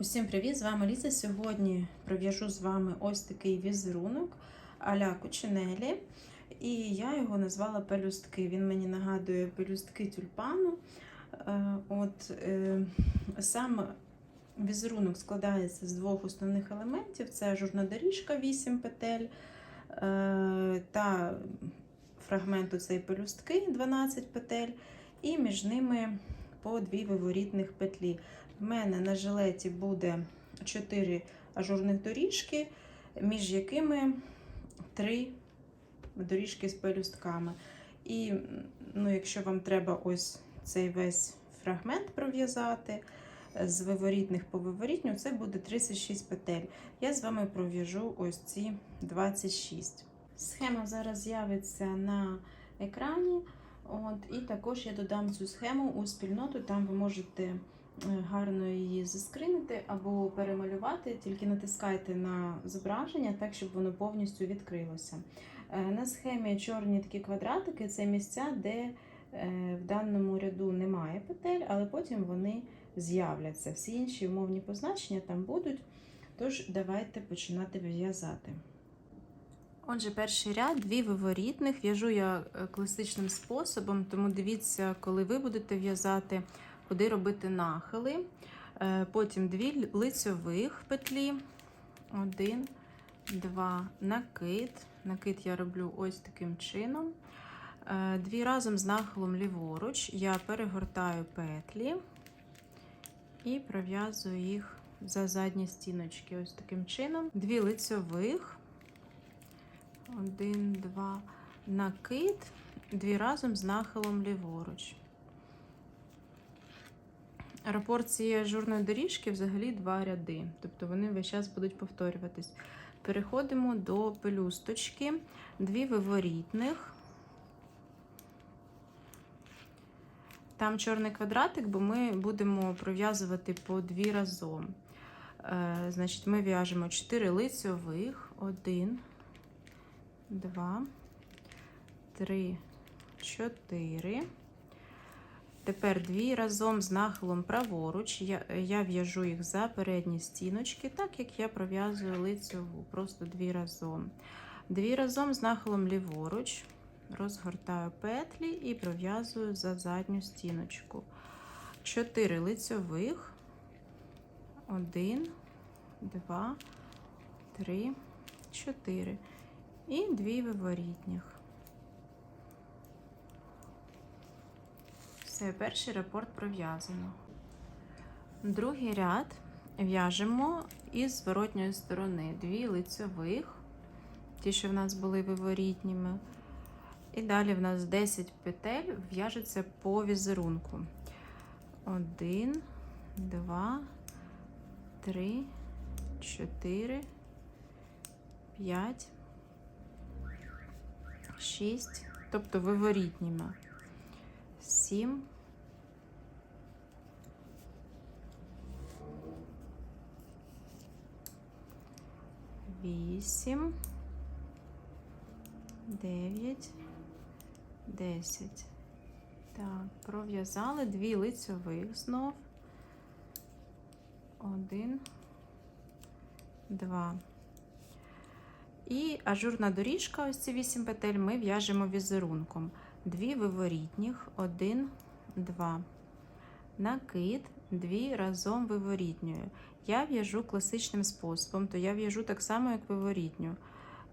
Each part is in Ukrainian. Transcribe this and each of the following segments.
Усім привіт! З вами Ліза. Сьогодні пров'яжу з вами ось такий візерунок а-ля кучинелі. І я його назвала пелюстки. Він мені нагадує пелюстки тюльпану. Е, От е, сам візерунок складається з двох основних елементів: це ажурна доріжка 8 петель е, та фрагмент цієї пелюстки 12 петель, і між ними по дві виворітних петлі. В мене на жилеті буде 4 ажурних доріжки, між якими 3 доріжки з пелюстками. І ну, якщо вам треба ось цей весь фрагмент пров'язати з виворітних по виворітню, це буде 36 петель. Я з вами пров'яжу ось ці 26. Схема зараз з'явиться на екрані. От, І також я додам цю схему у спільноту, там ви можете гарно її заскринити або перемалювати, тільки натискайте на зображення, так, щоб воно повністю відкрилося. На схемі чорні такі квадратики це місця, де в даному ряду немає петель, але потім вони з'являться. Всі інші умовні позначення там будуть. Тож, давайте починати в'язати. Отже, перший ряд, дві виворітних. В'яжу я класичним способом, тому дивіться, коли ви будете в'язати, куди робити нахили. Потім дві лицьових петлі. Один, два, накид. Накид я роблю ось таким чином. Дві разом з нахилом ліворуч я перегортаю петлі і пров'язую їх за задні стіночки. Ось таким чином. Дві лицьових. Один, два, накид, дві разом з нахилом ліворуч. Рапорт цієї ажурної доріжки взагалі два ряди, тобто вони весь час будуть повторюватись. Переходимо до пелюсточки, дві виворітних. Там чорний квадратик, бо ми будемо пров'язувати по дві разом. Е, значить, ми в'яжемо 4 лицьових, 1, 2, 3, 4. Тепер дві разом з нахилом праворуч. Я я в'яжу їх за передні стіночки, так як я пров'язую лицьову, просто дві разом. Дві разом з нахилом ліворуч, розгортаю петлі і пров'язую за задню стіночку. Чотири лицьових. Один, два, три, чотири. І дві виворітніх. Все, перший рапорт пров'язано. Другий ряд в'яжемо із зворотньої сторони дві лицьових, ті, що в нас були виворітніми. І далі в нас 10 петель в'яжеться по візерунку. Один, два, три, чотири, п'ять. 6, тобто виворітніми. 7, 8, 9, 10. Так, пров'язали дві лицьових знов. Один, два. І ажурна доріжка, ось ці 8 петель, ми в'яжемо візерунком. Дві виворітніх, один, два. Накид, дві разом виворітньою. Я в'яжу класичним способом, то я в'яжу так само, як виворітню.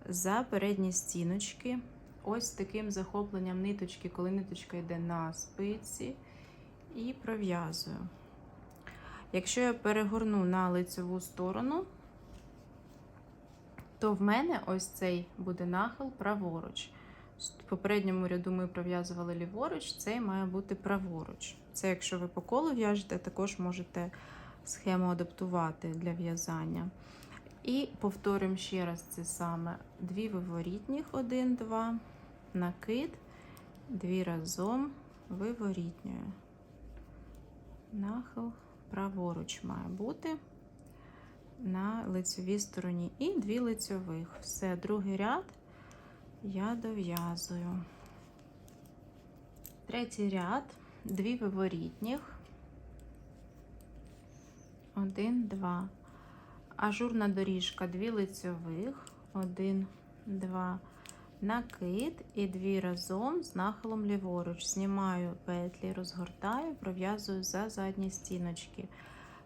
За передні стіночки, ось таким захопленням ниточки, коли ниточка йде на спиці, і пров'язую. Якщо я перегорну на лицеву сторону, то в мене ось цей буде нахил праворуч. В попередньому ряду ми пров'язували ліворуч, цей має бути праворуч. Це, якщо ви по колу в'яжете, також можете схему адаптувати для в'язання. І повторюємо ще раз це саме: дві виворітніх, один, два, накид, дві разом виворітньою. Нахил праворуч має бути на лицевій стороні і дві лицьових. Все, другий ряд я дов'язую. Третій ряд, дві виворітніх. 1, 2. Ажурна доріжка, 2 лицьових, 1, 2. Накид і дві разом з нахилом ліворуч. Знімаю петлі, розгортаю, пров'язую за задні стіночки.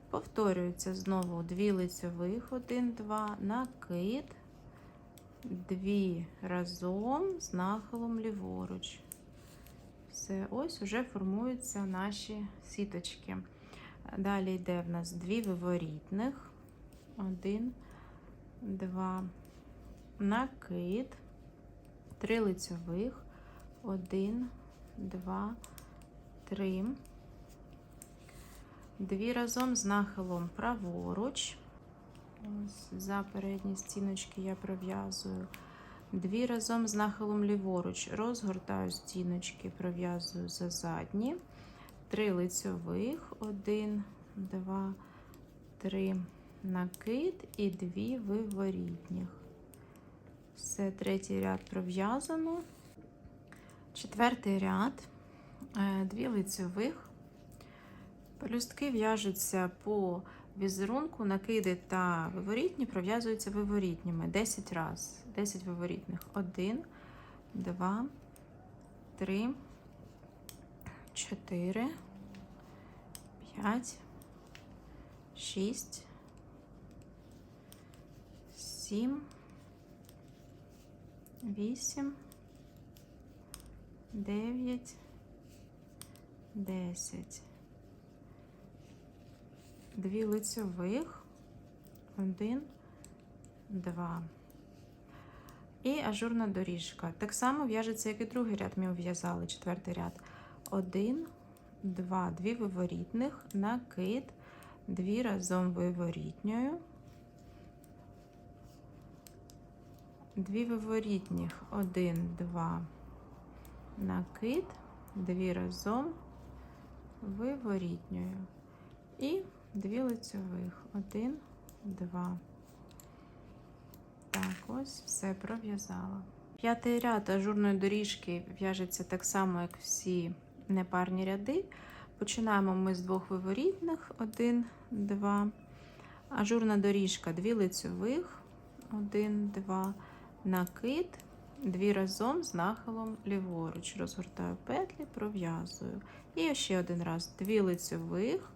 Повторюється знову дві лицьових, 1, 2, накид, дві разом з нахилом ліворуч. Все, ось уже формуються наші сіточки. Далі йде в нас дві виворітних. Один, два, накид, три лицьових, один, два, три. Дві разом з нахилом праворуч. Ось за передні стіночки я пров'язую. Дві разом з нахилом ліворуч. Розгортаю стіночки, пров'язую за задні. Три лицьових, один, два, три накид і дві виворітніх. Все, третій ряд пров'язано. Четвертий ряд, е, дві лицьових. Пелюстки в'яжуться по візерунку, накиди та виворітні пров'язуються виворітніми 10 разів. 10 виворітних. 1, 2, 3, 4, 5, 6, 7, 8, 9, 10. Дві лицьових, один, два. І ажурна доріжка. Так само в'яжеться, як і другий ряд. Ми в'язали четвертий ряд. Один, два, дві виворітних, накид, дві разом виворітньою. Дві виворітніх, один, два, накид, дві разом виворітньою. І дві лицьових. Один, два. Так, ось все пров'язала. П'ятий ряд ажурної доріжки в'яжеться так само, як всі непарні ряди. Починаємо ми з двох виворітних, один, два. Ажурна доріжка, дві лицьових, один, два, накид, дві разом з нахилом ліворуч. Розгортаю петлі, пров'язую. І ще один раз дві лицьових,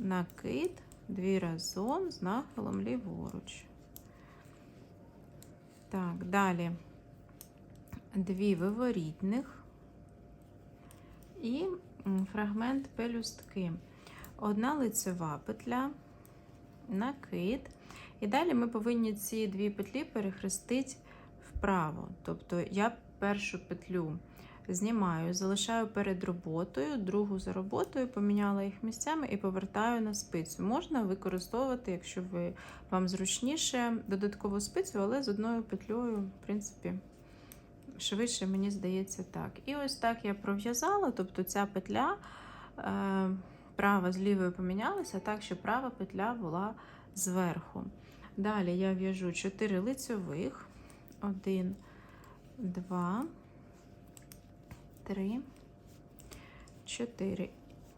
накид, дві разом з нахилом ліворуч. Так, далі дві виворітних і фрагмент пелюстки. Одна лицева петля, накид. І далі ми повинні ці дві петлі перехрестити вправо. Тобто я першу петлю знімаю, залишаю перед роботою, другу за роботою, поміняла їх місцями і повертаю на спицю. Можна використовувати, якщо ви, вам зручніше, додаткову спицю, але з одною петлею, в принципі, швидше, мені здається, так. І ось так я пров'язала, тобто ця петля е, права з лівою помінялася, так, що права петля була зверху. Далі я в'яжу 4 лицьових, 1, 2, 3, 4.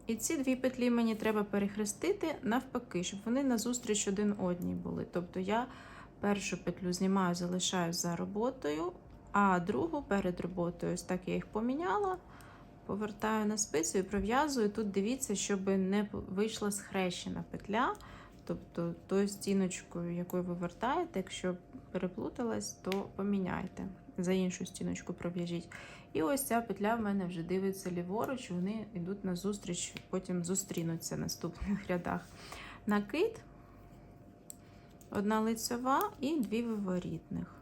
І ці дві петлі мені треба перехрестити навпаки, щоб вони назустріч один одній були. Тобто я першу петлю знімаю, залишаю за роботою, а другу перед роботою, ось так я їх поміняла, повертаю на спицю і пров'язую. Тут дивіться, щоб не вийшла схрещена петля. Тобто тою стіночкою, якою ви вертаєте, якщо переплуталась, то поміняйте. За іншу стіночку пров'яжіть. І ось ця петля в мене вже дивиться ліворуч, вони йдуть на зустріч, потім зустрінуться в наступних рядах. Накид, одна лицьова і дві виворітних.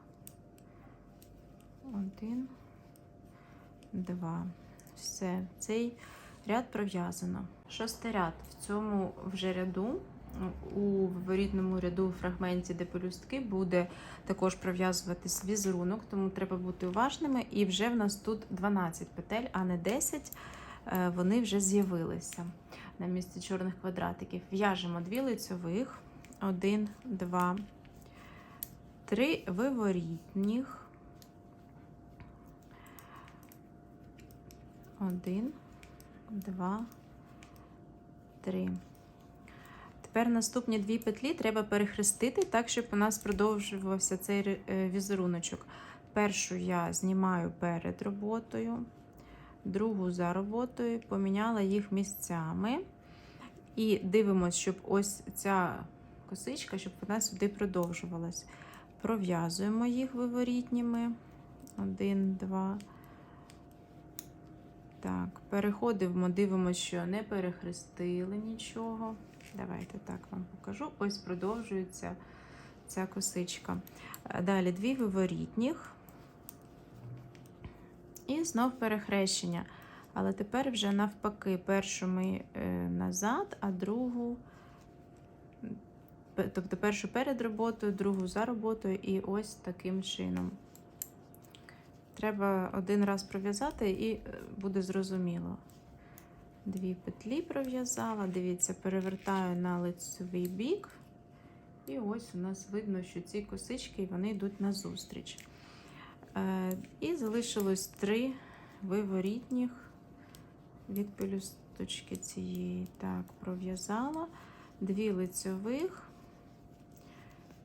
Один, два. Все, цей ряд пров'язано. Шостий ряд в цьому вже ряду у виворітному ряду фрагменті, де пелюстки, буде також пров'язуватись візерунок, тому треба бути уважними. І вже в нас тут 12 петель, а не 10. Е, вони вже з'явилися на місці чорних квадратиків. В'яжемо дві лицьових, один, два, три виворітніх. Один, два, три. Тепер наступні дві петлі треба перехрестити так, щоб у нас продовжувався цей е, візеруночок. Першу я знімаю перед роботою, другу за роботою, поміняла їх місцями. І дивимося, щоб ось ця косичка, щоб вона сюди продовжувалась. Пров'язуємо їх виворітніми. Один, два. Так, переходимо, дивимося, що не перехрестили нічого. Давайте так вам покажу. Ось продовжується ця косичка. Далі дві виворітніх. І знов перехрещення. Але тепер вже навпаки, першу ми е, назад, а другу, тобто першу перед роботою, другу за роботою, і ось таким чином. Треба один раз пров'язати і е, буде зрозуміло. Дві петлі пров'язала, дивіться, перевертаю на лицевий бік. І ось у нас видно, що ці косички вони йдуть назустріч. Е, і залишилось три виворітніх від пелюсточки цієї. Так, пров'язала. Дві лицьових.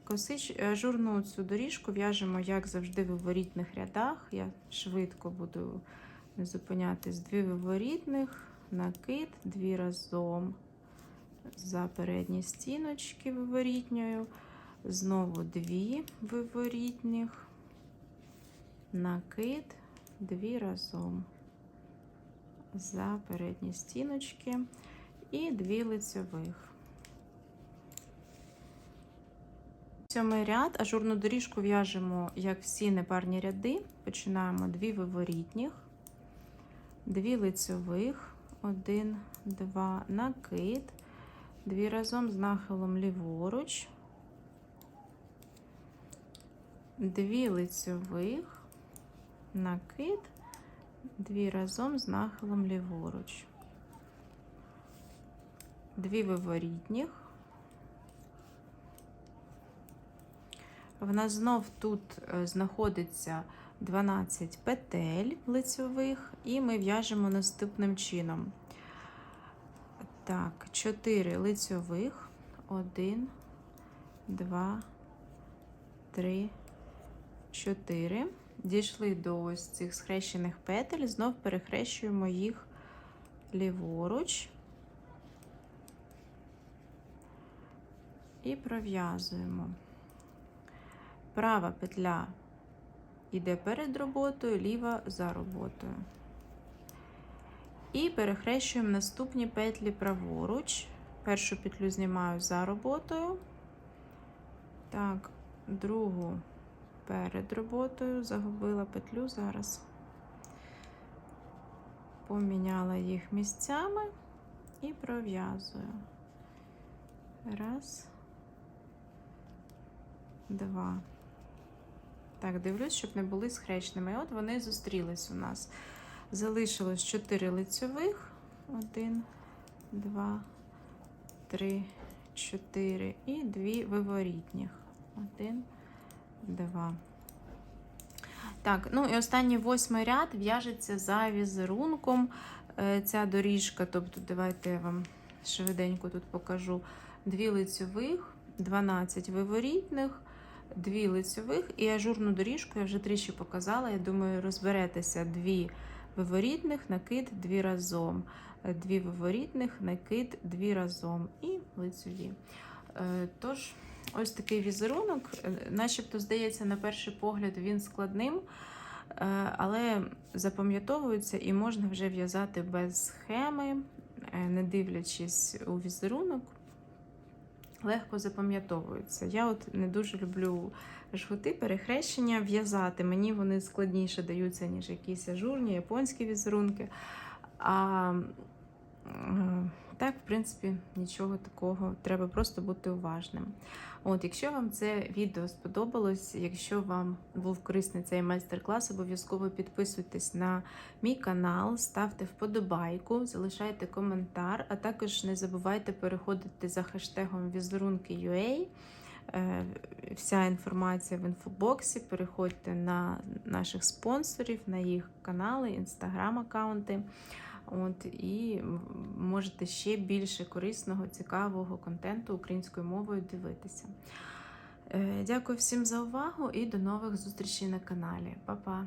Косич, е, ажурну цю доріжку в'яжемо, як завжди, в виворітних рядах. Я швидко буду не зупинятись. Дві виворітних, накид, дві разом за передні стіночки виворітньою. Знову дві виворітних, накид, дві разом за передні стіночки і дві лицьових. Сьомий ряд, ажурну доріжку в'яжемо, як всі непарні ряди. Починаємо дві виворітніх, дві лицьових, один, два, накид, дві разом з нахилом ліворуч, дві лицьових, накид, дві разом з нахилом ліворуч, дві виворітніх. В нас знов тут е, знаходиться 12 петель лицьових, і ми в'яжемо наступним чином. Так, 4 лицьових, 1, 2, 3, 4. Дійшли до ось цих схрещених петель, знов перехрещуємо їх ліворуч і пров'язуємо. Права петля йде перед роботою, ліва за роботою. І перехрещуємо наступні петлі праворуч. Першу петлю знімаю за роботою. Так, другу перед роботою, загубила петлю зараз. Поміняла їх місцями і пров'язую. Раз, два. Так, дивлюсь, щоб не були схрещеними. І от вони зустрілись у нас. Залишилось 4 лицьових. 1, 2, 3, 4 і 2 виворітніх. 1, 2. Так, ну і останній восьмий ряд в'яжеться за візерунком. Е, Ця доріжка, тобто, давайте я вам швиденько тут покажу. Дві лицьових, 12 виворітних, дві лицьових і ажурну доріжку я вже тричі показала. Я думаю, розберетеся дві виворітних, накид дві разом. Е, Дві виворітних, накид дві разом і лицьові. Е, Тож, ось такий візерунок, Е, начебто, здається, на перший погляд він складним, але запам'ятовується і можна вже в'язати без схеми, не дивлячись у візерунок легко запам'ятовуються. Я от не дуже люблю жгути, перехрещення в'язати. Мені вони складніше даються, ніж якісь ажурні, японські візерунки. А так, в принципі, нічого такого. Треба просто бути уважним. От, якщо вам це відео сподобалось, якщо вам був корисний цей майстер-клас, обов'язково підписуйтесь на мій канал, ставте вподобайку, залишайте коментар, а також не забувайте переходити за хештегом візерунки.ua. Е, Вся інформація в інфобоксі. Переходьте на наших спонсорів, на їх канали, інстаграм-аккаунти. От, і можете ще більше корисного, цікавого контенту українською мовою дивитися. Е, Дякую всім за увагу і до нових зустрічей на каналі. Па-па!